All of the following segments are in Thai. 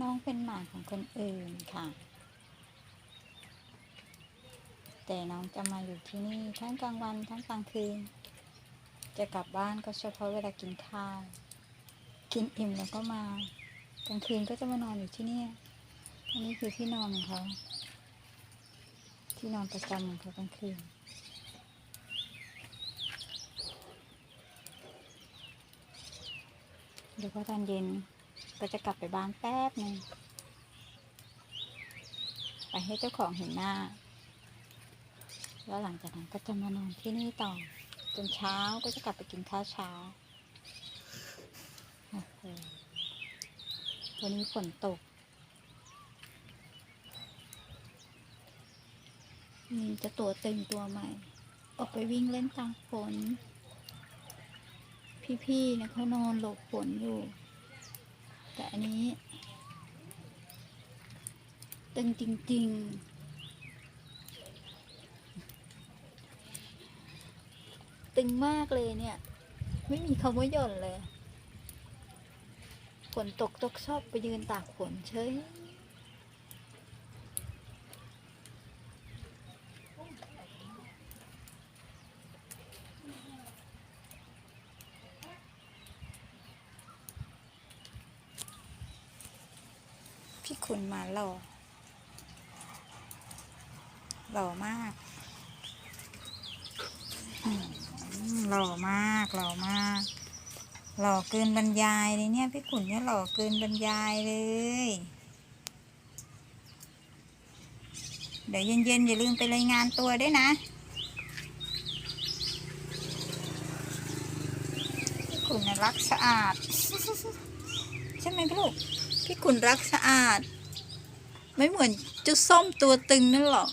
น้องเป็นหมาของคนอื่นค่ะ แต่น้องจะมาอยู่ที่นี่ทั้งกลางวันทั้งกลางคืน จะกลับบ้านก็เฉพาะเวลากินข้าว กินอิ่มแล้วก็มา กลางคืนก็จะมานอนอยู่ที่นี่อันนี้คือที่นอนของเขา ที่นอนประจำของเขากลางคืนเดี๋ยวพอตอนเย็น ก็จะกลับไปบ้านแป๊บหนึ่งไปให้เจ้าของเห็นหน้า แล้วหลังจากนั้นก็จะมานอนที่นี่ต่อ จนเช้าก็จะกลับไปกินข้าวเช้าโอ้โหวันนี้ฝนตกนี่จะตัวตึงตัวใหม่ ออกไปวิ่งเล่นกลางฝน พี่ๆนะเขานอนหลบฝนอยู่ แต่อันนี้ ตึงจริง ๆตึงมากเลยเนี่ย ไม่มีคำว่าหย่อนเลยฝนตกตกชอบไปยืนตากฝนเฉย พี่ขุนมาหล่อ หล่อมากหล่อมากหล่อมาก หล่อเกินบรรยายเลยเนี่ยพี่ขุนเนี่ยหล่อเกินบรรยายเลย เดี๋ยวเย็นๆอย่าลืมไปรายงานตัวด้วยนะพี่ขุนน่ะรักสะอาด ใช่ไหมพี่ลูก พี่ขุนรักสะอาด ไม่เหมือนเจ้าส้มตัวตึงนั่นหรอก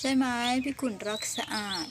ใช่ไหมพี่ขุนรักสะอาด